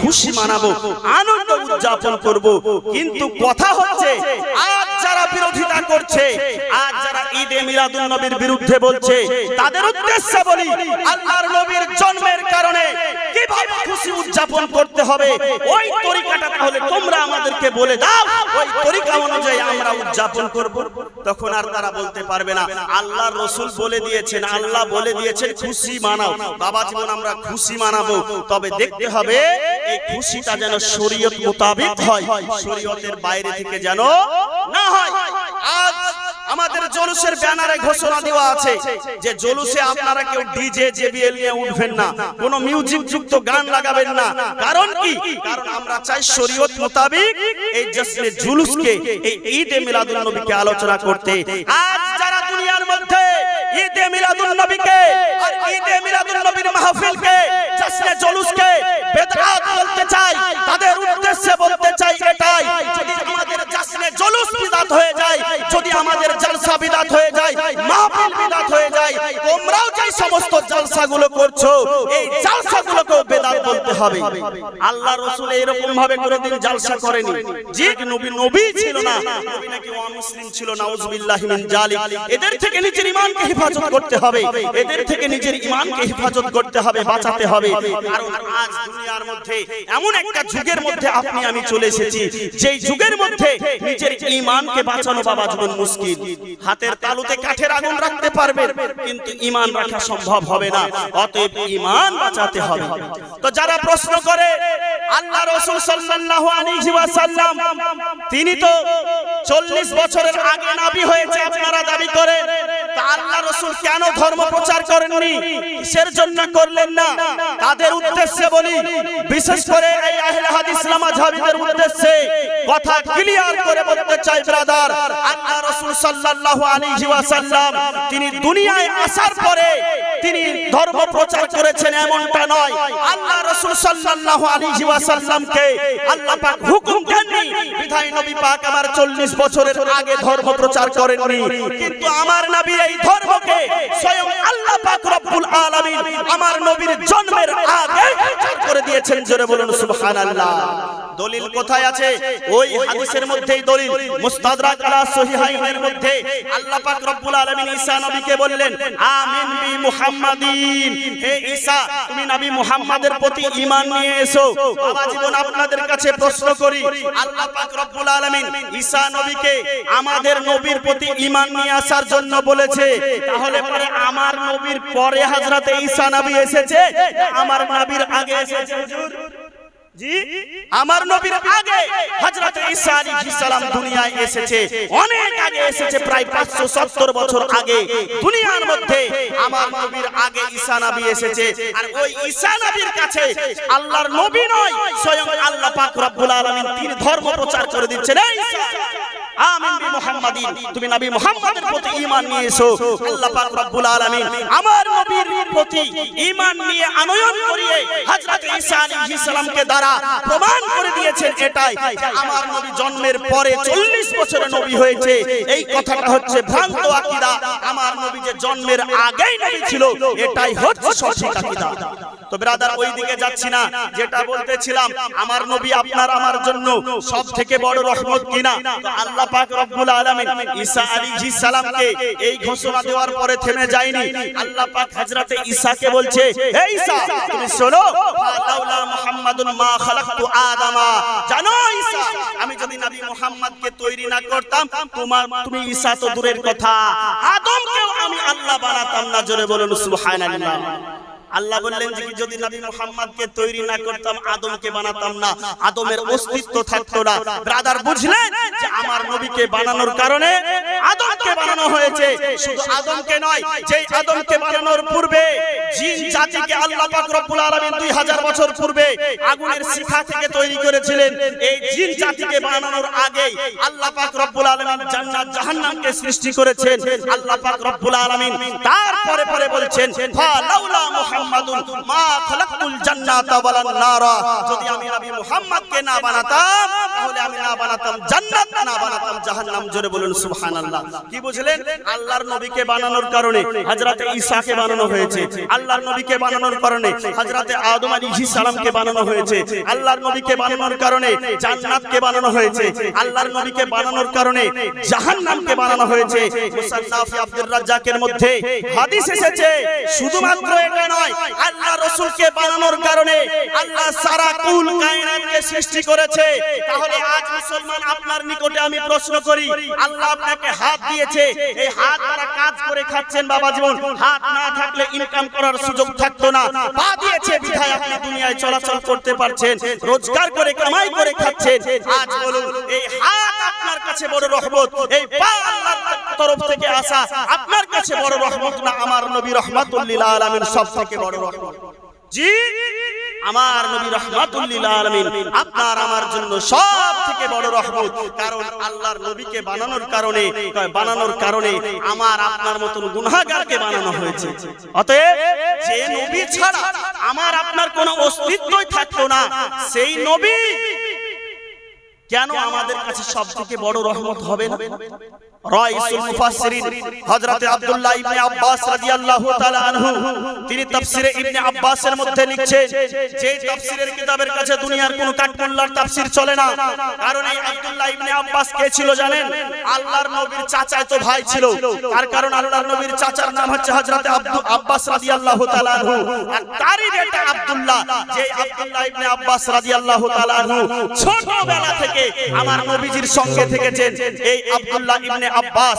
খুশি মানাবো, আনন্দ উদযাপন করব। কিন্তু কথা হচ্ছে, আজ যারা বিরোধিতা করছে, আজ যারা ঈদে মিলাদুন নবীর বিরুদ্ধে বলছে, তাদের উদ্দেশ্যে বলি, আল্লাহর নবীর জন্মের কারণে কীভাবে খুশি উদযাপন করতে হবে, ওই তরিকাটা তাহলে তোমরা আমাদেরকে বলে দাও, ওই তরিকা অনুযায়ী আমরা উদযাপন করব। তখন আর তারা বলতে পারবে না, আল্লাহর রসুল বলে দিয়েছেন, আল্লাহ বলে দিয়েছেন, খুশি মানাও। বাবা জীবন আমরা খুশি মানাবো, তবে দেখতে হবে এই খুশিটা যেন শরীয়ত মোতাবেক হয় শরীয়তের বাইরে থেকে যেন না হয়। আজ আমাদের জলুসের ব্যানারে ঘোষণা দেওয়া আছে যে জলুসে আপনারা কেউ ডিজে জেবিএল নিয়ে উঠবেন না কোনো মিউজিক যুক্ত গান লাগাবেন না। কারণ কি? কারণ আমরা চাই শরীয়ত মোতাবেক এই জশ্নে জুলুসকে এই ঈদে মিলাদুন নবীকে আলোচনা করতে। আজ যারা ঈদে মিলাদুন নবীকে, আর ঈদে মিলাদুন নবীর মাহফিলকে জশ্নে জলুসকে বেদআত বলতে চাই, তাদের উদ্দেশ্যে বলতে চাই এটাই, যদি জুলুস বিদাত হয়ে যায়, যদি আমাদের জলসা বিদাত হয়ে যায় মাহফিল বিদাত হয়ে যায়, তোমরাও যে সমস্ত জলসাগুলো করছ, এই জলসাগুলোকেও বেদাত বলতে হবে। আল্লাহ রাসূল এরকম ভাবে কোনোদিন জলসা করেনি। যে নবী নবী ছিল না, নবী নাকি অমুসলিম ছিল, নাউজুবিল্লাহি মিন জালিক। এদের থেকে নিজের ঈমানকে হেফাজত করতে হবে, এদের থেকে নিজের ঈমানকে হেফাজত করতে হবে, বাঁচাতে হবে। কারণ আজ দুনিয়ার মধ্যে এমন একটা যুগের মধ্যে আপনি, আমি চলে এসেছি, যেই যুগের মধ্যে নিজের ঈমানকে বাঁচানো বাবা জীবন মুশকিল হাতের তালুতে কাঠের আগুন রাখতে পারবেন কিন্তু ঈমান রাখা সম্ভব হবে না। অতএব ঈমান বাঁচাতে হবে। তো যারা প্রশ্ন করে আল্লাহ রাসূল সাল্লাল্লাহু আলাইহি ওয়াসাল্লাম তিনি তো 40 বছরের আগে নবী হয়েছে আপনারা দাবি করে তা আল্লাহ রাসূল কেন ধর্ম প্রচার করেননি? কিসের জন্য করলেন না? তাদের উদ্দেশ্যে বলি বিশেষ করে এই আহলে হাদিস মাযহাবিদের উদ্দেশ্যে কথা ক্লিয়ার করে বলতে চাই ব্রাদার আল্লাহ রাসূল সাল্লাল্লাহু আলাইহি ওয়াসাল্লাম, তিনি দুনিয়ায় আসার পরে তিনি ধর্ম প্রচার করেছেন এমনটা নয়। আল্লাহ রাসূল সাল্লাল্লাহু আলাইহি ওয়াসাল্লামকে আল্লাহ পাক হুকুম দেননি, বিধায় নবী পাক আমার 40 বছরের আগে ধর্ম প্রচার করেননি। কিন্তু আমার নবী এই ধর্মকে স্বয়ং আল্লাহ পাক রব্বুল আলামিন আমার নবীর জন্মের আগে প্রচার করে দিয়েছেন, জোরে বলুন, সুবহানাল্লাহ। দলিল কোথায় আছে? ওই হাদিসের মধ্যেই দলিল। মুস্তাদরাক আলা সহিহাইনের মধ্যে। আল্লাহ পাক রব্বুল আলামিন ঈসা নবীকে বললেন, আমিন বি মুহাম্মাদিন। হে ঈসা, তুমি নবী মুহাম্মাদের প্রতি ঈমান নিয়ে এসো। বাবা জীবন আপনাদের কাছে প্রশ্ন করি, আল্লাহ পাক রব্বুল আলামিন ঈসা নবীকে আমাদের নবীর প্রতি ঈমান নিয়ে আসার জন্য বলেছে। তাহলে পরে আমার নবীর পরে হযরতে ঈসা নবী এসেছে? আমার নবীর আগে এসেছে, হুজুর? আমার নবীর আগে হযরত ঈসা আলাইহিস সালাম দুনিয়ায় এসেছে। অনেক আগে এসেছে প্রায় 570 বছর আগে। দুনিয়ার মধ্যে আমার নবীর আগে ঈসা নবী এসেছে। আর ওই ঈসা নবীর কাছে আল্লাহর নবী নয় স্বয়ং আল্লাহ পাক রব্বুল আলামিন তিনি ধর্ম প্রচার করে দিচ্ছেন। এই ঈসা, মুহাম্মাদিন তুমি নবী মুহাম্মাদের প্রতি ঈমান নিয়ে আল্লাহ পাক রব্বুল আলামিন আমার নবীর প্রতি ঈমান নিয়ে আনয়ন করিয়ে হযরত ঈসা আলাইহিস সালামকে দ্বারা প্রমাণ করে দিয়েছেন এটাই আমার নবী জন্মের পরে 40 বছরে নবী হয়েছে। এই কথাটা হচ্ছে ভ্রান্ত আকীদা। আমার নবী যে জন্মের আগেই নবী ছিল, এটাই হচ্ছে সঠিক আকীদা। তো ব্রাদার ওই দিকে যাচ্ছি না। যেটা বলতেছিলাম, আমার নবী আপনার আমার জন্য সব থেকে বড় রহমত কিনা? আল্লাহ পাক রব্বুল আলামিন ঈসা আলাইহিস সালামকে এই ঘোষণা দেওয়ার পরে থেমে যায়নি। আল্লাহ পাক হযরতে ঈসাকে বলছে, হে ঈসা, তুমি শোনো লাউলা মুহাম্মাদুন মা খালাকতু আদামা। জানো ঈসা, আমি যদি নবী মুহাম্মদকে তৈরি না করতাম, তোমার, তুমি ঈসা তো দূরের কথা। আদমকেও আমি আল্লাহ বানাতাম না, জোরে বলুন সুবহানাল্লাহ। আল্লাহ বললেন যে, যদি নবী মুহাম্মদকে তৈরি না করতাম, আদমকে বানাতাম না। আদমের অস্তিত্ব থাকতো না। ব্রাদার বুঝলেন যে, আমার নবীকে বানানোর কারণে আদমকে বানানো হয়েছে। শুধু আদমকে নয়, যেই আদমকে বানানোর পূর্বে জিন জাতিকে আল্লাহ পাক রব্বুল আলামিন 2000 বছর পূর্বে আগুনের শিখা থেকে তৈরি করেছিলেন। এই জিন জাতিকে বানানোর আগে আল্লাহ পাক রব্বুল আলামিন জান্নাত, জাহান্নামকে সৃষ্টি করেছেন। আল্লাহ পাক রব্বুল আলামিন তারপরে পরে বলছেন ফালাউলা মুহাম্মাদুন, মা জান্নাতা নারা। যদি আমি নবী না বানাতাম, তাহলে আমি না বানাতাম জান্নাত, না বানাতাম জাহান্নাম। জোরে বলুন, সুবহানাল্লাহ। কি বুঝলেন? আল্লাহর নবীকে বানানোর কারণে হযরতে ঈসাকে বানানো হয়েছে। আল্লাহর নবীকে বানানোর কারণে হযরতে আদম আলাইহিস সালামকে বানানো হয়েছে। আল্লাহর নবীকে বানানোর কারণে জান্নাতকে বানানো হয়েছে। আল্লাহর নবীকে বানানোর কারণে জাহান্নামকে বানানো হয়েছে। আব্দুর রাজ্জাকের মধ্যে হাদিস এসেছে। শুধুমাত্র এটা নয় আল্লাহ রাসূলকে বানানোর কারণে আল্লাহ সারা কুল কায়নাতকে সৃষ্টি করেছে। তাহলে আজ মুসলমান আপনার নিকটে আমি প্রশ্ন করি, আল্লাহ আপনাকে হাত দিয়েছে, এই হাত দ্বারা কাজ করে খাচ্ছেন বাবা জীবন। হাত না থাকলে ইনকাম করার সুযোগ থাকতো না। পা দিয়েছে বিধায় আপনি দুনিয়ায় চলাচল করতে পারছেন, রোজগার করে, কামাই করে খাচ্ছেন। আজ বলুন, এই হাত আপনার কাছে বড় রহমত, এই পা আল্লাহর তরফ থেকে আসা আপনার কাছে বড় রহমত না আমার নবী রহমাতুল্লিল আলামিন সব থেকে আপনার মতন বানানো হয়েছে। ছাড়া আমার আপনার কোনো অস্তিত্বই থাকতো না, সেই নবী কেন আমাদের কাছে সব থেকে বড় রহমত হবে না? রাইসুল চাচার নাম হচ্ছে আব্বাস ছোটবেলা থেকে আমার নবীজির সঙ্গে থেকেছেন। এই আব্দুল্লাহ ইবনে আব্বাস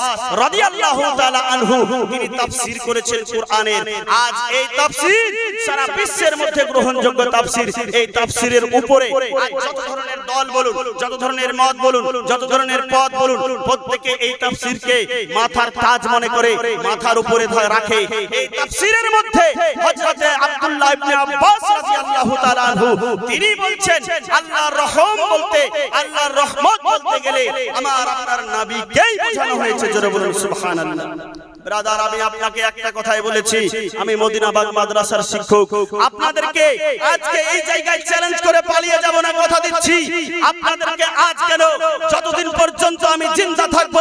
মাথার উপরে রাখে। এই তাফসীরের মধ্যে তিনি বলছেন, আল্লাহর রহম বলতে, আল্লাহর রহমত বলতে গেলে আমার আপনার নবীকেই বোঝানো হয়েছে জোরে বলুন সুবহানাল্লাহ। ব্রাদার আমি আপনাকে একটা কথাই বলেছি আমি মদিনাবাগ মাদ্রাসার শিক্ষক। আপনাদেরকে আজকে এই জায়গায় চ্যালেঞ্জ করে পালিয়ে যাব না কথা দিচ্ছি। আপনাদেরকে আজ কেন যতদিন পর্যন্ত আমি জিন্দা থাকব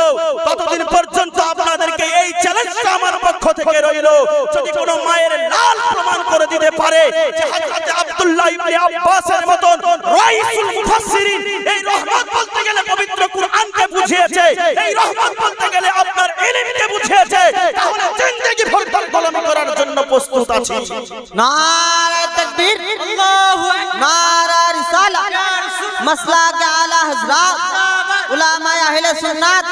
ততদিন পর্যন্ত আপনাদেরকে এই চ্যালেঞ্জটা আমার পক্ষ থেকে রইল। যদি কোনো মায়ের লাল প্রমাণ করে দিতে পারে যে হযরত আব্দুল্লাহ ইবনে আব্বাসের মতন রাইসুল মুফাসসিরিন প্রস্তুত আছি নারায় তাকবীর আল্লাহু নারায় রিসালা মাসলা কে আলা হযরত উলামা আহলে সুন্নাত।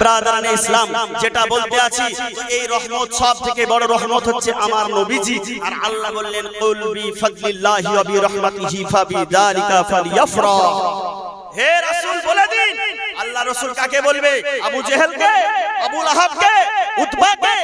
ব্রাদারান ইসলাম যেটা বলতে আছি এই রহমত সব থেকে বড় রহমত হচ্ছে আমার নবীজি। আর আল্লাহ বললেন কুল বি ফাদলিল্লাহি ওয়া বি রাহমাতিহি ফাবিযালিকা ফালিয়াফরাহ হে রাসূল বলে দিন। আল্লাহ রাসূল কাকে বলবে? আবু জেহেলকে? আবু লাহাবকে উতবাকে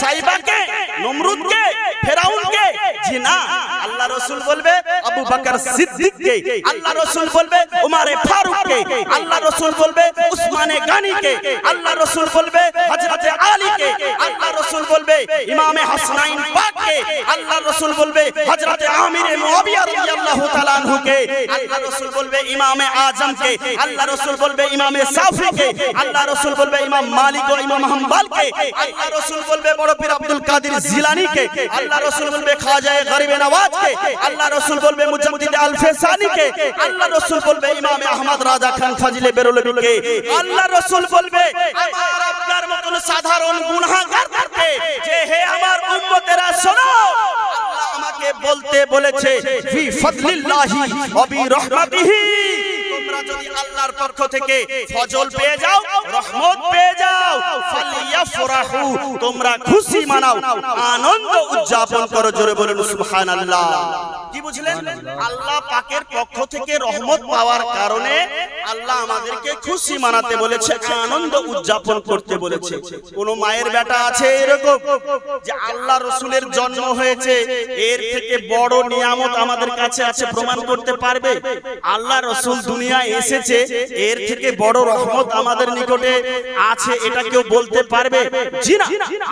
সাইবাকে নমরুদকে ফেরাউনকে জি না আল্লাহ রাসূল বলবে আবু বকর সিদ্দিককে। আল্লাহ রাসূল বলবে উমারে ফারুককে। আল্লাহ রাসূল বলবে উসমানে গানিকে। আল্লাহ রাসূল বলবে হযরতে আলীকে। আল্লাহ রাসূল বলবে ইমামে হাসনাইন পাককে। আল্লাহ রাসূল বলবে হযরতে আমির মুয়াবিয়া রাদিয়াল্লাহু তাআলা আনহুকে। আল্লাহ রাসূল বলবে ইমামে আজমকে। আল্লাহ রাসূল বলবে ইমামে সাফিকে। আল্লাহ রাসূল বলবে ইমাম মালিক ও ইমাম হাম্বলকে। আল্লাহ রাসূল বলবে, বড় পীর আব্দুল কাদের জিলানীকে, আল্লাহ রাসূল বলবে খাজা গরিবে নওয়াজকে আল্লাহ রাসূল বলবে মুজাদ্দিদ আল ফেসানিকে, আল্লাহ রাসূল বলবে, ইমাম আহমদ রাজা খান ফাজিলে বেরলভিকে আল্লাহ রাসূল বলবে, আমার আপনার মতন সাধারণ গুনাহগারকে যে হে আমার উম্মতেরা, শোনো, আল্লাহ আমাকে বলতে বলেছে, ফি ফাদলিল্লাহি ওয়া বি রাহমাতিহি। তোমরা যদি আল্লাহর পক্ষ থেকে ফজল পেয়ে যাও, রহমত পেয়ে যাও। ফালিয়াফরাহু, তোমরা খুশি মানাও, আনন্দ উদযাপন করো, জোরে বলুন, সুবহানাল্লাহ। কি বুঝলেন? আল্লাহ পাকের পক্ষ থেকে রহমত পাওয়ার কারণে আল্লাহ আমাদেরকে খুশি মানাতে বলেছে আনন্দ উদযাপন করতে বলেছে। কোন মায়ের বেটা আছে এরকম যে আল্লাহ রসুলের জন্ম হয়েছে এর থেকে বড় নিয়ামত আমাদের কাছে আছে প্রমাণ করতে পারবে? আল্লাহ রসুল দুনিয়ায় এসেছে এর থেকে বড় রহমত আমাদের নিকটে আছে এটা কেউ বলতে পারবে? জি না।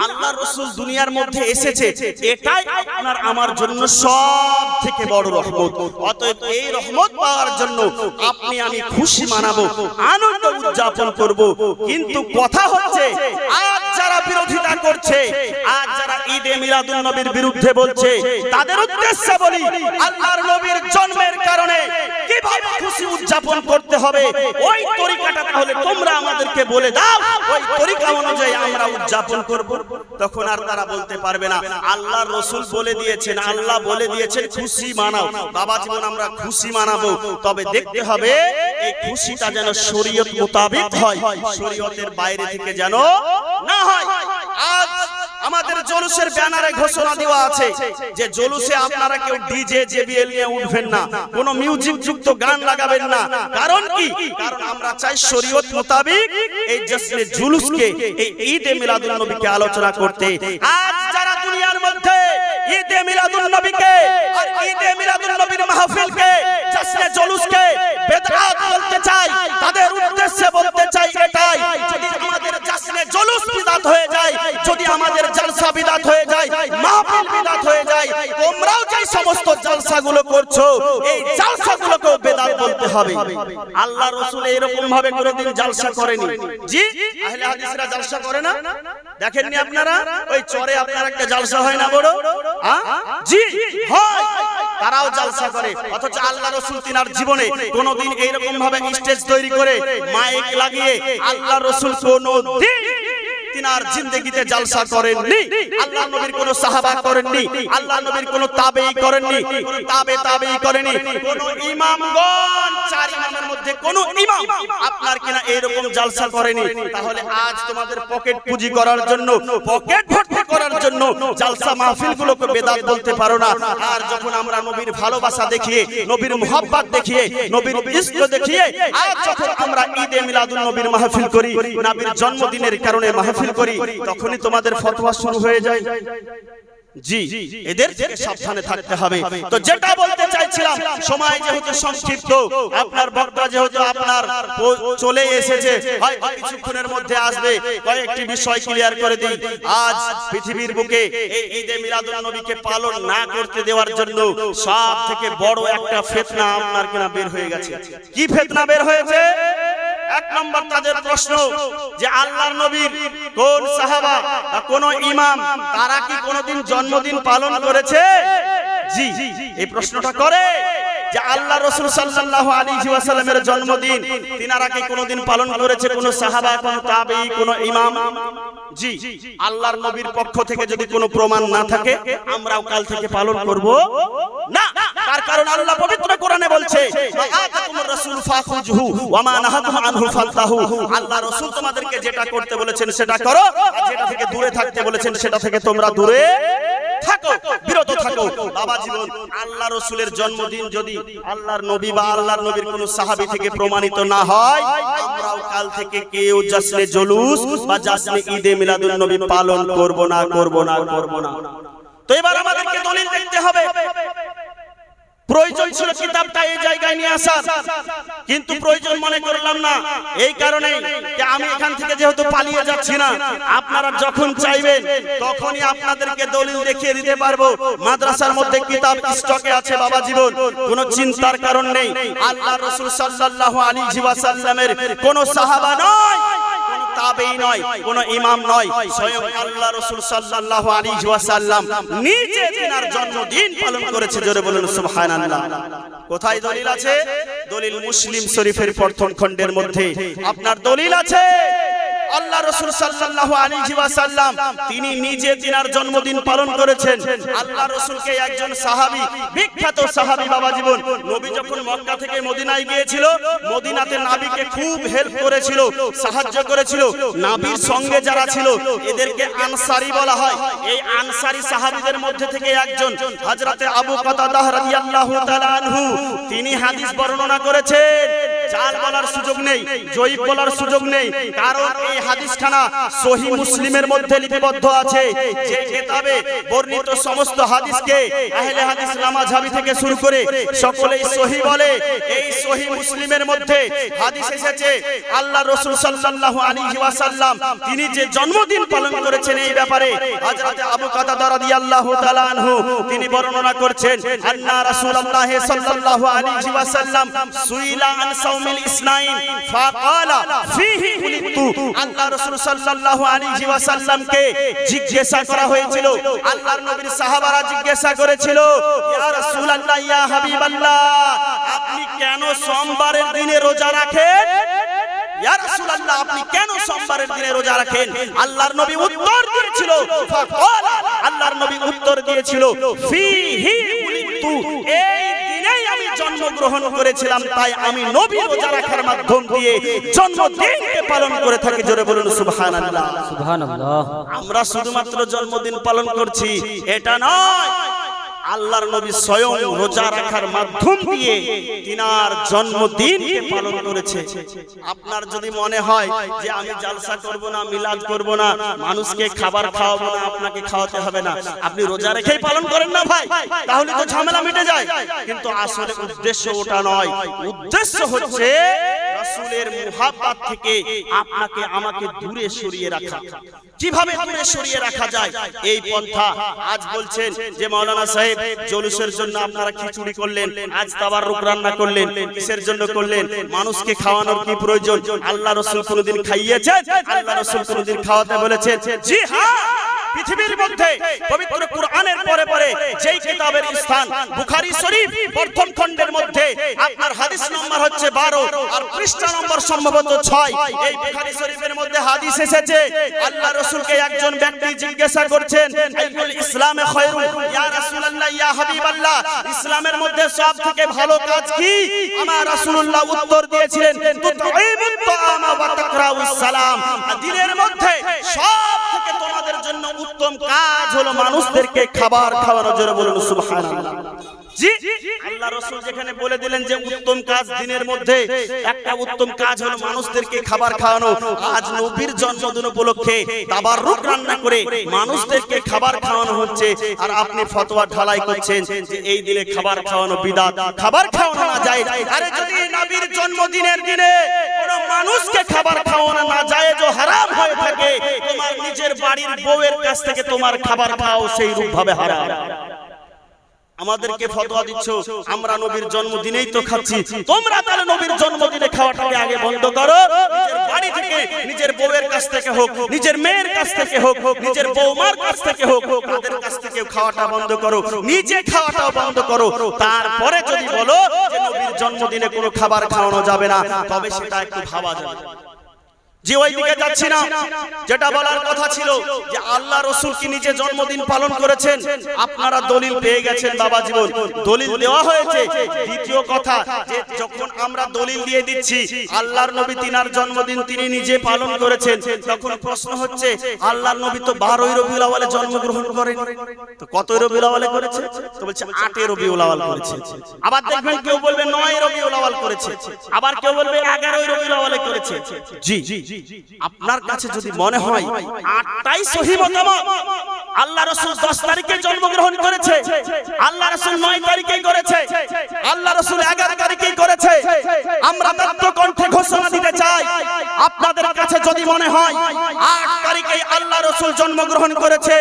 আল্লাহ রসুল দুনিয়ার মধ্যে এসেছে এটাই আপনার আমার জন্য সব থেকে বড় রহমত। অতএব এই রহমত পাওয়ার জন্য আপনি আমি খুশি মানাবো, আনন্দ উদযাপন করব। কিন্তু কথা হচ্ছে, আজ যারা বিরোধিতা করছে, আজ যারা ঈদে মিলাদুন নবীর বিরুদ্ধে বলছে, তাদের উদ্দেশ্যে বলি, আল্লাহর নবীর জন্মের কারণে খুশি উদযাপন করতে হবে। ওই তরিকাটা তাহলে তোমরা আমাদেরকে বলে দাও। ওই তরিকা অনুযায়ী আমরা উদযাপন করব। তখন আর তারা বলতে পারবে না আল্লাহ রসুল বলে দিয়েছেন, আল্লাহ বলে দিয়েছেন, খুশি মানাও। বাবা জীবন আমরা খুশি মানাবো। তবে দেখতে হবে, এই খুশিটা যেন শরীয়ত মোতাবেক হয়, শরীয়তের বাইরে থেকে যেন না হয়। আজ আমাদের জলুসের ব্যানারে ঘোষণা দেওয়া আছে যে জলুসে আপনারা কেউ ডিজে, জেবিএল নিয়ে উঠবেন না, কোনো মিউজিক যুক্ত গান লাগাবেন না। কারণ কি? কারণ আমরা চাই শরীয়ত মোতাবেক এই জশ্নে জুলুসকে এই ঈদে মিলাদুন নবীকে আলোচনা করতে। আজ যারা দুনিয়ার মধ্যে ঈদে মিলাদুন নবীকে আর ঈদে মিলাদুন নবীর মাহফিলকে, জশ্নে জুলুসকে বেদআত বলতে চাই, তাদের উদ্দেশ্যে করছ, এই জলসাগুলোকেও বেদাত বলতে হবে। আল্লাহ রাসূল এরকম ভাবে কোনোদিন জলসা করেনি। জি, আহলে হাদিসরা জলসা করে না? দেখেননি আপনারা? ওই চরে আপনার একটা জলসা হয় না বড়? জি তারাও জালসা করে। অথচ আল্লাহ রসুল তিনার জীবনে কোনোদিন এইরকম ভাবে স্টেজ তৈরি করে মাইক লাগিয়ে আল্লাহ রসুল কোনোদিন তিনার জিন্দগিতে জালসা করেননি। আল্লাহ নবীর কোন সাহাবা করেননি। আল্লাহ নবীর কোন তাবেই করেননি। তাবে তাবেই করেনি কোন ইমামগণ চার ইমামের মধ্যে কোন ইমাম আপনার কিনা এরকম জালসা করেনি। তাহলে আজ তোমাদের পকেট পুঁজি করার জন্য পকেট ভর্তি করার জন্য জালসা মাহফিলগুলোকে বেদাত বলতে পারো না। আর যখন আমরা নবীর ভালোবাসা দেখিয়ে নবীর মোহাব্বত দেখিয়ে নবীর দেখিয়ে আজ যখন আমরা ঈদে মিলাদুন নবীর মাহফিল করি নবীর জন্মদিনের কারণে মাহফিল করি, তখনই তোমাদের ফতোয়া শুরু হয়ে যায়। জি, এদের সাবধানে থাকতে হবে। তো যেটা বলতে চাইছিলাম, সময় যেহেতু সংক্ষিপ্ত, আপনার বক্তা যেহেতু আপনার চলে এসেছে, হয়তো কিছুক্ষণের মধ্যে আসবে। কয়েকটি বিষয় ক্লিয়ার করে দিই। আজ পৃথিবীর বুকে এই ঈদে মিলাদুন নবীকে পালন না করতে দেওয়ার জন্য সব থেকে বড় একটা ফেতনা আপনার কিনা বের হয়ে গেছে। কি ফেতনা বের হয়েছে? এক নম্বর তাদের প্রশ্ন যে আল্লাহ নবীর কোন সাহাবা বা কোন ইমাম তারা কি কোনদিন জন্মদিন পালন করেছে? জি, এই প্রশ্নটা করে। আল্লাহ রসুল সাল্লাল্লাহু আলাইহি ওয়াসাল্লামের জন্মদিন, তিনারা কি কোনোদিন পালন করেছে কোন সাহাবা, কোন তাবেঈ, কোন ইমাম? জি, আল্লাহর নবীর পক্ষ থেকে যদি কোনো প্রমাণ না থাকে, আমরাও কাল থেকে পালন করব না। তার কারণ আল্লাহ পবিত্র কোরআনে বলছে রাসূল ফাখুজহু ওয়া মা নাহাকুম আনহু ফান্তাহু আল্লাহ রাসূল তোমাদেরকে যেটা করতে বলেছেন সেটা করো, আর যেটা থেকে দূরে থাকতে বলেছেন সেটা থেকে তোমরা দূরে থাকো বিরত থাকো। বাবা জীবন আল্লাহ রসুলের জন্মদিন যদি আল্লাহর নবী বা আল্লাহর নবীর কোন সাহাবি থেকে প্রমাণিত না হয় আমরাও কাল থেকে কেউ জাসনে জলুস বা জাসনে ঈদে মিলাদুল নবী পালন করব না করব না করব না। তো এবার আমাদেরকে দলিল দেখতে হবে। প্রয়োজন ছিল কিতাবটা এই জায়গায় নিয়ে আসার। কিন্তু প্রয়োজন মনে করলাম না। এই কারণে আমি এখান থেকে যেহেতু পালিয়ে যাচ্ছি না, আপনারা যখন চাইবেন, তখনই আপনাদেরকে দলিল দেখিয়ে দিতে পারব। মাদ্রাসার মধ্যে কিতাব স্টকে আছে বাবা জীবন। কোনো চিন্তার কারণ নেই। আল্লাহ রসুল সাল্লাল্লাহু আলাইহি ওয়াসাল্লামের কোনো সাহাবা নয়। তাবেই নয় ইমাম নয়, স্বয়ং আল্লাহ নিজে তিনার জন্মদিন পালন করেছে, জোরে বলুন কোথায় দলিল আছে? দলিল মুসলিম শরীফের প্রথম খণ্ডের মধ্যে। আপনার দলিল আছে? মদিনাতে নাবিকে খুব হেল্প করেছিল, সাহায্য করেছিল। নাবির সঙ্গে যারা ছিল, এদেরকে আনসারী বলা হয়। এই আনসারী সাহাবীদের মধ্যে থেকে একজন, হযরতে আবু কাতাদাহ তিনি হাদিস বর্ণনা করেছেন চাল বলার সুযোগ নেই জয়ীব বলার সুযোগ নেই, কারণ এই হাদিসখানা সহি মুসলিমের মধ্যে লিপিবদ্ধ আছে। যে কিতাবে বর্ণিত সমস্ত হাদিসকে আহলে হাদিস নামাজাবি থেকে শুরু করে সকলেই সহি বলে। এই সহি মুসলিমের মধ্যে হাদিস এসেছে, আল্লাহ রাসূল সাল্লাল্লাহু আলাইহি ওয়াসাল্লাম, তিনি যে জন্মদিন পালন করেছেন এই ব্যাপারে, হযরত আবু কাতাদা রাদিয়াল্লাহু তাআলা আনহু, তিনি বর্ণনা করছেন, আন্না রাসূলুল্লাহ সাল্লাল্লাহু আলাইহি ওয়াসাল্লাম সুইলা আন সাওমি সাউমিল ইসনাইন, ফাকালা, ফিহি উলিতু আল্লাহ রাসূল সাল্লাল্লাহু আলাইহি ওয়াসাল্লামকে জিজ্ঞাসা করা হয়েছিল। আল্লাহর নবীর সাহাবারা জিজ্ঞাসা করেছিল, ইয়া রাসূলুল্লাহ, ইয়া হাবিবাল্লাহ, আপনি কেন সোমবারের দিনে রোজা রাখেন? ইয়া রাসূলুল্লাহ, আপনি কেন সোমবারের দিনে রোজা রাখেন? আল্লাহর নবী উত্তর দিয়েছিল, ফাকালা। আল্লাহর নবী উত্তর দিয়েছিল, ফিহি উলিতু এই জন্মগ্রহণ করেছিলাম তাই আমি নবী রোজা রাখার মাধ্যম দিয়ে জন্মদিনকে পালন করে থাকি জোরে বলুন সুবহানাল্লাহ। সুবহানাল্লাহ। আমরা শুধুমাত্র জন্মদিন পালন করছি এটা নয় আল্লাহর নবী স্বয়ং রোজা রাখার মাধ্যম দিয়ে তিনার জন্মদিনকে পালন করেছে। আপনার যদি মনে হয় যে আমি জালসা করব না, মিলাদ করব না, মানুষকে খাবার খাওয়াবো না, আপনাকে খাওয়াতে হবে না, আপনি রোজা রেখেই পালন করেন না ভাই, তাহলে তো ঝামেলা মিটে যায়। কিন্তু আসলে উদ্দেশ্য ওটা নয়। উদ্দেশ্য হচ্ছে রাসূলের মুহাব্বত থেকে আপনাকে আমাকে দূরে সরিয়ে রাখা। কীভাবে দূরে সরিয়ে রাখা যায়? এই পন্থা আজ বলছেন যে, মাওলানা সাহেব জলুসের জন্য আপনারা খিচুড়ি করলেন, আজ তাবার রূপ রান্না করলেন, কিসের জন্য করলেন, মানুষকে খাওয়ানোর কি প্রয়োজন? আল্লাহ রসুল কোনদিন খাইয়েছেন? আল্লাহ রসুল কোনদিন খাওয়াতে বলেছেন, জি হ্যাঁ। পৃথিবীর মধ্যে পবিত্র কুরআনের পরে পরে যেই কিতাবের স্থান বুখারী শরীফ প্রথম খণ্ডের মধ্যে, আপনার হাদিস নম্বর হচ্ছে 12 আর পৃষ্ঠা নম্বর সম্ভবত 6 এই বুখারী শরীফের মধ্যে হাদিস এসেছে, আল্লাহ রাসূলকে একজন ব্যক্তি জিজ্ঞাসা করছেন আইকুল ইসলামে খায়রুল ইয়া রাসূলুল্লাহ, ইয়া হাবিবাল্লাহ। ইসলামের মধ্যে সবথেকে ভালো কাজ কি? আমার রাসূলুল্লাহ উত্তর দিয়েছিলেন তুতঈমুত তাআমা ওয়া তাকরাউস সালাম। দিনের মধ্যে সব থেকে তোমাদের জন্য উত্তম কাজ হলো মানুষদেরকে খাবার খাওয়ানো জোরে বলুন সুবহানাল্লাহ। খাবার মানুষকে খাবার খাওয়ানো না যায় তোমার নিজের বাড়ির কাছ থেকে তোমার খাবার খাও, সেই রূপ ভাবে হারাম। আমাদেরকে ফতোয়া দিচ্ছ আমরা নবীর জন্মদিনেই তো খাচ্ছি। তোমরা তাহলে নবীর জন্মদিনে খাওয়াটাকে আগে বন্ধ করো। নিজের বাড়ি থেকে নিজের বউয়ের কাছ থেকে হোক নিজের মেয়ের কাছ থেকে হোক নিজের বৌমার কাছ থেকে হোক তাদের কাছ থেকে খাওয়াটা বন্ধ করো নিজে খাওয়াটাও বন্ধ করো। তারপরে যদি বলো যে নবীর জন্মদিনে কোনো খাবার খাওয়ানো যাবে না তবে সেটা একটু ভাবা যাবে। যে ওই দিকে যাচ্ছি না। যেটা বলার কথা ছিল যে আল্লাহ রসুল কি নিজে জন্মদিন পালন করেছেন? আপনারা দলিল পেয়ে গেছেন বাবা জীবন। দলিল দেওয়া হয়েছে। দ্বিতীয় কথা যে যখন আমরা দলিল দিয়ে দিচ্ছি, আল্লাহর নবী তিনার জন্মদিন তিনি নিজে পালন করেছেন। তখন প্রশ্ন হচ্ছে, আল্লাহর নবী তো বারোই রবিউল আওয়ালে জন্মগ্রহণ করেন। তো কত রবিউল আওয়ালে করেছে? তো বলছে আটে রবিউল আওয়াল করেছে। আবার দেখবেন কেউ বলবে নয় রবিউল আওয়াল করেছে। আবার কেউ বলবে, এগারোই রবিউল আওয়ালে করেছে। জি জি। আপনার কাছে যদি মনে হয় আটটাই সহি মতামত আল্লাহ রসুল দশ তারিখে জন্মগ্রহণ করেছে। আল্লাহ রসুল নয় তারিখে করেছে। আল্লাহ রসুল এগারো তারিখে করেছে। আমরা তত্ত্ব কণ্ঠে ঘোষণা দিতে চাই। আপনাদের কাছে যদি মনে হয় আট তারিখে আল্লাহ রসুল জন্মগ্রহণ করেছে।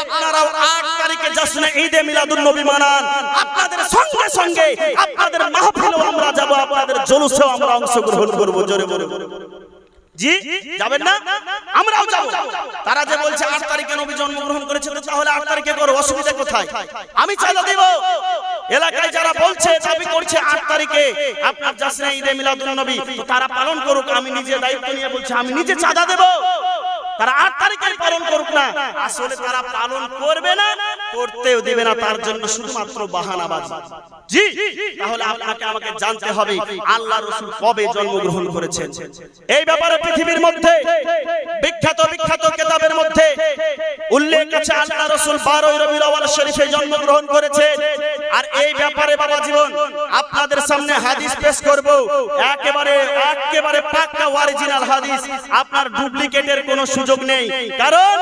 আপনারাও আট তারিখে জশ্নে ঈদে মিলাদুন নবী মানান। আপনাদের সঙ্গে সঙ্গে আপনাদের মাহফিলও আমরা যাব আপনাদের জলুসেও আমরা অংশগ্রহণ করব জোরে বলে জি যাবেন না? আমরাও যাব। তারা যে বলছে আট তারিখে নবী জন্মগ্রহণ করেছে তো তাহলে আট তারিখে করো অসুবিধা কোথায়? আমি চাঁদা দিব। এলাকায় যারা বলছে দাবি করছে আট তারিখে আপনার জাসনে ঈদে মিলাদুন নবী তো তারা পালন করুক আমি নিজে দায়িত্ব নিয়ে বলছি আমি নিজে চাঁদা দেব। তারা আট তারিখে পালন করুক না। আসলে তারা পালন করবে না, করতেও দেবে না, তার জন্য শুধুমাত্র বাহানাবাজ জি, তাহলে আপনাকে আমাকে জানতে হবে, আল্লাহ রসুল কবে জন্মগ্রহণ করেছেন। এই ব্যাপারে পৃথিবীর মধ্যে, বিখ্যাত বিখ্যাত কেতাবের মধ্যে উল্লেখ আছে, আল্লাহ রসুল বারোই রবিউল আওয়াল শরীফে জন্মগ্রহণ করেছে আর এই ব্যাপারে বাবা জীবন, আপনাদের সামনে হাদিস পেশ করব। একেবারে একেবারে পাক্কা অরিজিনাল হাদিস। আপনার ডুপ্লিকেটের কোনো সুযোগ নেই। কারণ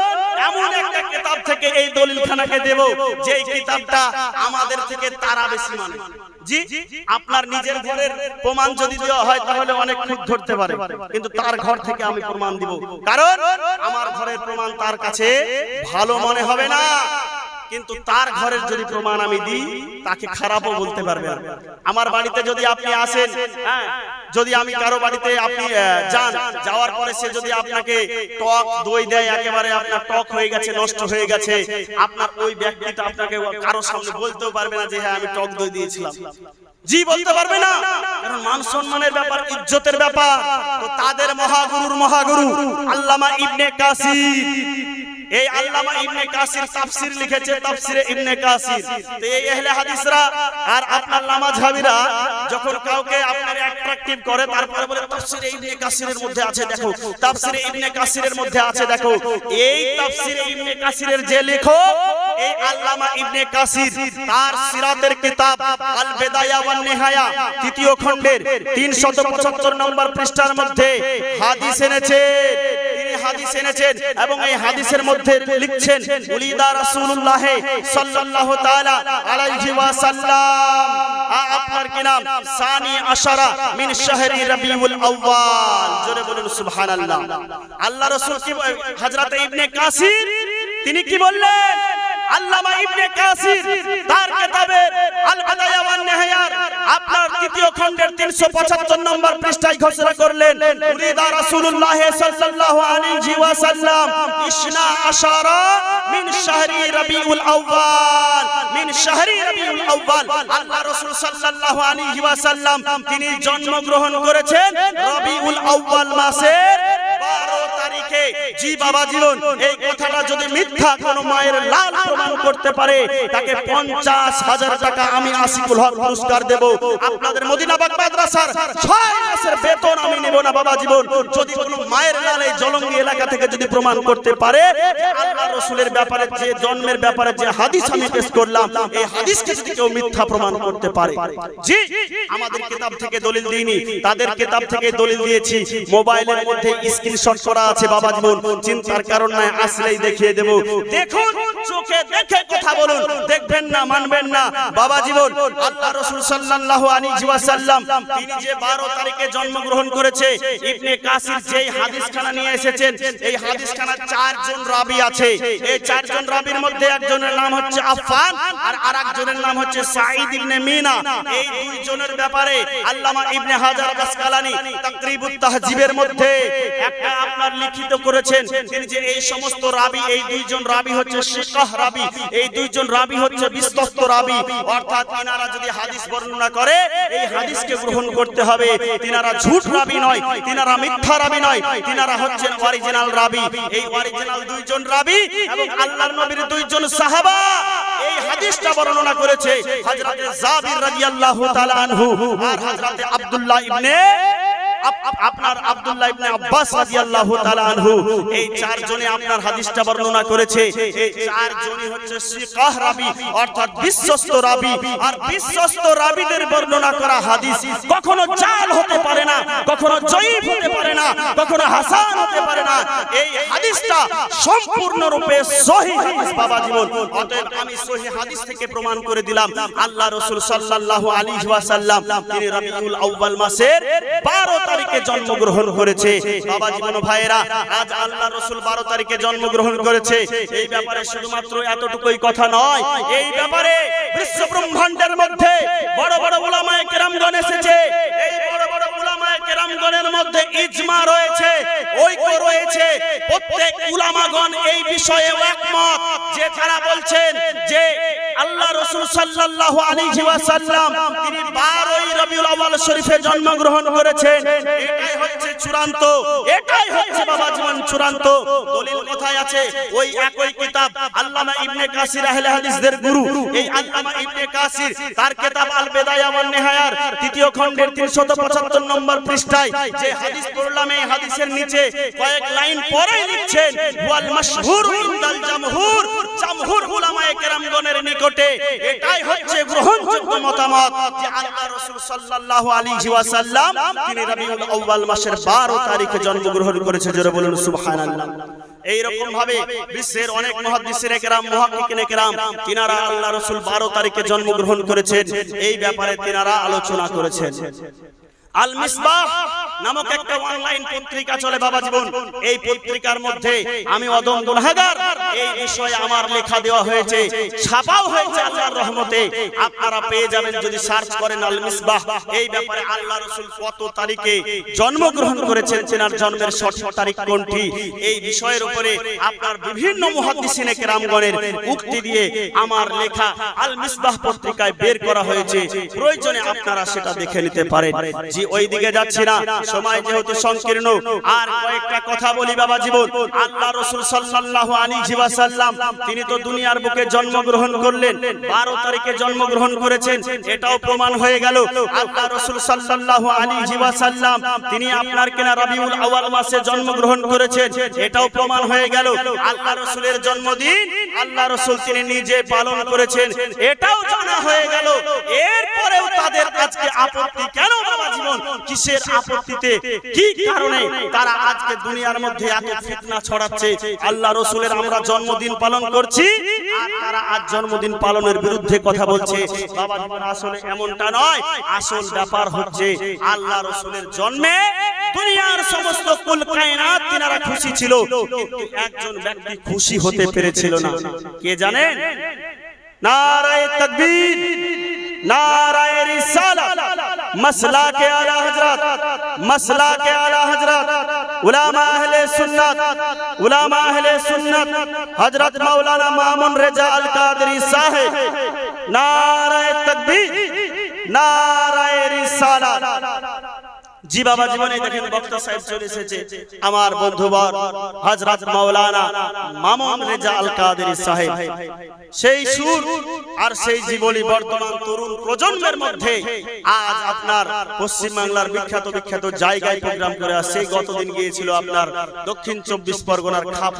এমন একটা কিতাব থেকে এই দলিলখানাকে দেব যে কিতাবটা আমাদের থেকে তারা বেশি মানে। জি, আপনার নিজের ঘরের প্রমাণ যদি দেওয়া হয়, তাহলে অনেক খুব ধরতে পারে। কিন্তু তার ঘর থেকে আমি প্রমাণ দিব। কারণ আমার ঘরের প্রমাণ তার কাছে ভালো মনে হবে না। কিন্তু তার ঘরের যদি প্রমাণ আমি দিই, তাকে খারাপও বলতে পারবে আমার বাড়িতে যদি আপনি আসেন হ্যাঁ যদি আমি কারও বাড়িতে আপনি যান, যাওয়ার পরে সে যদি আপনাকে টক দই দেয়, একেবারে আপনার টক হয়ে গেছে, নষ্ট হয়ে গেছে, আপনার ওই ব্যক্তিটা আপনাকে কারও সামনে বলতেও পারবে না যে হ্যাঁ আমি টক দই দিয়েছিলাম। জি, বলতে পারবে না। কারণ মান সম্মানের ব্যাপার, ইজ্জতের ব্যাপার। তো তাদের মহাগুরুর মহাগুরু আল্লামা ইবনে কাসির। এই আল্লামা ইবনে কাসির তাফসীর লিখেছে, তাফসীরে ইবনে কাসির। তো এই আহলে হাদিসরা আর আপনার নামাজহাবিরা যখন কাউকে আপনার অ্যাট্রাকটিভ করে, তারপরে বলে তাফসীরে ইবনে কাসিরের মধ্যে আছে, দেখো। তাফসীরে ইবনে কাসিরের মধ্যে আছে, দেখো। এই তাফসীরে ইবনে কাসিরের যে লেখক, এই আল্লামা ইবনে কাসির, তার সিরাতের কিতাব আল বেদায়া ওয়ান নিহায়া, তৃতীয় খণ্ডের 375 নম্বর পৃষ্ঠার মধ্যে হাদিস এনেছে। হাদিস এনেছেন এবং এই হাদিসের মধ্যে লিখছেন, উলিদা রাসূলুল্লাহ সাল্লাল্লাহু তাআলা আলাইহি ওয়াসাল্লাম। আ- আপনার কি নাম? সানি আশারা মিন শাহরি রবিউল আউয়াল। জোরে বলুন, সুবহানাল্লাহ। আল্লাহ রাসূল কি হযরত ইবনে কাসির, তিনি কি বললেন? আল্লামা ইবনে কাসির তার আল ওয়ান আপনার তৃতীয় খণ্ডের 375 নম্বর পৃষ্ঠায় ঘোষণা করলেন, উরিদা রাসূলুল্লাহ সাল্লাল্লাহু আলাইহি ওয়াসাল্লাম ইসনা আশারা মিন শাহরি রবিউল আউয়াল। মিন শাহরি রবিউল আউয়াল। আল্লাহ রাসূল সাল্লাল্লাহু আলাইহি ওয়াসাল্লাম তিনি জন্মগ্রহণ করেছেন রবিউল আউয়াল মাসের 12 তারিখে জি বাবা জীবন, এই কথাটা যদি মিথ্যা কোন মায়ের লাল প্রমাণ করতে পারে, তাকে পঞ্চাশ হাজার টাকা আমি আসিফুল হক পুরস্কার আপনাদের মাদ্রাসার ছয় মাসের বেতন আমি নেব না বাবা জীবন। যদি কোনো মায়ের লাল এই জলঙ্গি এলাকা থেকে যদি প্রমাণ করতে পারে আল্লাহ রসুলের ব্যাপারে, যে জন্মের ব্যাপারে যে হাদিস আমি পেশ করলাম, এই হাদিসকে যদি কেউ মিথ্যা প্রমাণ করতে পারে। জি, আমাদের কিতাব থেকে দলিল দিইনি। তাদের কিতাব থেকে দলিল দিয়েছি। মোবাইলের মধ্যে স্ক্রিনশট করা আছে বাবা জীবন চিন্তার কারণ নাই আসলেই দেখিয়ে দেব। দেখুন চোখে দেখে কথা বলুন দেখবেন না মানবেন না। বাবা জীবন আল্লাহ রাসূল সাল্লাল্লাহু আলাইহি ওয়াসাল্লাম তিনি যে 12 তারিখে জন্মগ্রহণ করেছে ইবনে কাসির যেই হাদিসখানা নিয়ে এসেছেন এই হাদিসখানা চারজন রাবী আছে। এই চারজন রাবীর মধ্যে একজনের নাম হচ্ছে আফফান আর আরেকজনের নাম হচ্ছে সাঈদ ইবনে মিনা। এই দুইজনের ব্যাপারে আল্লামা ইবনে হাজার আসকালানি তাকরিবুত তাহজিবের মধ্যে একটা আপনার লিখিত করেছেন। তিনি যে এই সমস্ত রাবী, এই দুইজন রাবী হচ্ছে শিকাহ রাবী, এই দুইজন রাবী হচ্ছে বিশ্বস্ত রাবী। অর্থাৎ তিনারা যদি হাদিস বর্ণনা করে, এই হাদিসকে গ্রহণ করতে হবে। তিনারা ঝুট রাবী নয়, তিনারা মিথ্যা রাবী নয়, তিনারা হচ্ছেন অরিজিনাল রাবী। এই অরিজিনাল দুইজন রাবী এবং আল্লাহর নবীর দুইজন সাহাবা এই হাদিসটা বর্ণনা করেছে। হযরতে জাবির রাদিয়াল্লাহু তাআলা আনহু আর হযরতে আব্দুল্লাহ ইবনে আপনার আব্দুল্লাহ ইবনে আব্বাস রাদিয়াল্লাহু তাআলা আনহু এই চারজনে আপনার হাদিসটা বর্ণনা করেছে। এই চারজনই হচ্ছে সিকাহ রাবী অর্থাৎ বিশ্বস্ত রাবী। আর বিশ্বস্ত রাবীদের বর্ণনা করা হাদিস কখনো জাল হতে পারে না কখনো জয়ীফ হতে পারে না কখনো হাসান হতে পারে না। এই হাদিসটা সম্পূর্ণরূপে সহিহ হাদিস বাবা জীবন। অতএব আমি সহিহ হাদিস থেকে প্রমাণ করে দিলাম আল্লাহ রাসূল সাল্লাল্লাহু আলাইহি ওয়াসাল্লাম তিনি রবিউল আউয়াল মাসের 12 তারিখে জন্মগ্রহণ করেছে। বাবা জীবন ভাইয়েরা, আজ আল্লাহ রাসূল 12 তারিখে জন্মগ্রহণ করেছে। এই ব্যাপারে শুধুমাত্র এতটুকুই কথা নয়, এই ব্যাপারে বিশ্ব ব্রহ্মাণ্ডের মধ্যে বড় বড় উলামায়ে কেরামগণ এসেছে। এই বড় বড় উলামায়ে কেরামগণের মধ্যে ইজমা রয়েছে, ঐক্য রয়েছে। প্রত্যেক উলামাগণ এই বিষয়ে একমত যে তারা বলছেন যে আল্লাহ রাসূল সাল্লাল্লাহু আলাইহি ওয়াসাল্লাম তিনি 12ই রবিউল আউয়াল শরীফে জন্মগ্রহণ করেছেন। এটাই হচ্ছে চূড়ান্ত এটাই হচ্ছে বাবা জীবন চূড়ান্ত। দলিল কোথায় আছে? ওই একই কিতাব আল্লামা ইবনে কাসির আহলে হাদিসদের গুরু। এই আল্লামা ইবনে কাসির তার কিতাব আল বেদায়া ওয়ান নিহায়ার তৃতীয় খণ্ডের 375 নম্বর পৃষ্ঠায় যে হাদিস পড়লাম এই হাদিসের নিচে কয়েক লাইন পরেই লিখছেন ওয়াল মাশহুর ইনদাল জামহুর জামহুর উলামায়ে কেরামগণের নিকটে এটাই হচ্ছে গ্রহণযোগ্য মতামত যে আল্লাহ রাসূল সাল্লাল্লাহু আলাইহি ওয়াসাল্লাম তিনি রবিউল আউয়াল মাসের 12 তারিখে জন্মগ্রহণ করেছে বলুন, সুবহানাল্লাহ। এই রকম ভাবে বিশ্বের অনেক মুহাদ্দিসিনে কেরাম মুহাক্কিকিনে কেরাম তিনারা আল্লাহ রাসূল 12 তারিখে জন্মগ্রহণ করেছেন। এই ব্যাপারে তিনারা আলোচনা করেছেন। আল মিসবাহ নামক একটা অনলাইন পত্রিকা চলে বাবা জীবন। এই পত্রিকার মধ্যে আমি অদম এই বিষয়ে আমার লেখা দেওয়া হয়েছে, ছাপাও হয়েছে আল্লাহর রহমতে। আপনারা পেয়ে যাবেন যদি সার্চ করেন আল মিসবাহ। এই ব্যাপারে আল্লাহ রাসূল কত তারিখে জন্মগ্রহণ করেছেন জন্মের সঠিক তারিখ কোনটি? এই বিষয়ের উপরে আপনার বিভিন্ন মুহাদ্দিসিনে উক্তি দিয়ে আমার লেখা আল মিসবাহ পত্রিকায় বের করা হয়েছে। প্রয়োজনে আপনারা সেটা দেখে নিতে পারেন। জি ওই দিকে যাচ্ছি না। সময় যেহেতু সংকীর্ণ আর কয়েকটা কথা বলি বাবা জীবন আল্লাহ রসুল সাল্লাল্লাহু আলাইহি ওয়াসাল্লাম তিনি তো দুনিয়ার বুকে জন্মগ্রহণ করলেন 12 তারিখে জন্মগ্রহণ করেছেন এটাও প্রমাণ হয়ে গেল। আল্লাহ রসুল সাল্লাল্লাহু আলাইহি ওয়াসাল্লাম তিনি আপনার কিনা রবিউল আউয়াল মাসে জন্মগ্রহণ করেছেন এটাও প্রমাণ হয়ে গেল। আল্লাহ রসুলের জন্মদিন আল্লাহ রসুল তিনি নিজে পালন করেছেন এটাও জানা হয়ে গেল। এরপরেও তাদের আজকে আপত্তি কেন বাবা জীবন কিসের আপত্তিতে? কি কারণে তারা আজকে দুনিয়ার মধ্যে এত ফিতনা ছড়াচ্ছে? আল্লাহ রসুলের আমরা জন্মদিন পালন করছি তারা আজ জন্মদিন পালনের বিরুদ্ধে কথা বলছে। বাবা আসলে এমনটা নয়, আসল ব্যাপার হচ্ছে আল্লাহ রসুলের জন্মে দুনিয়ার সমস্ত কুল তিনারা খুশি ছিল, কিন্তু একজন ব্যক্তি খুশি হতে পেরেছিল না। কে জানেন? নারায়ে তাকবীর, নারায়ে রিসালাত। মাসলা কে আলা হযরত মাসলা কে আলা হযরত উলামা আহলে সুন্নাত উলামা আহলে সুন্নাত হযরত মাওলানা মামুন রেজা আল কাদরি সাহেব নারায়ে তাকবীর নারায়ে রিসালাত জি বাবা জীবনে দেখেন বক্তা সাহেব চলে এসেছে। আমার বন্ধুবর, হযরত মাওলানা মামুন রেজা আল কাদেরী সাহেব। সেই সুর আর সেই জীবনী বর্তমান তরুণ প্রজন্মের মধ্যে আজ আপনার পশ্চিম বাংলার বিখ্যাত বিখ্যাত জায়গায় প্রোগ্রাম করে আসছে। গতদিন গিয়েছিল আপনার দক্ষিণ চব্বিশ পরগনার খাপ।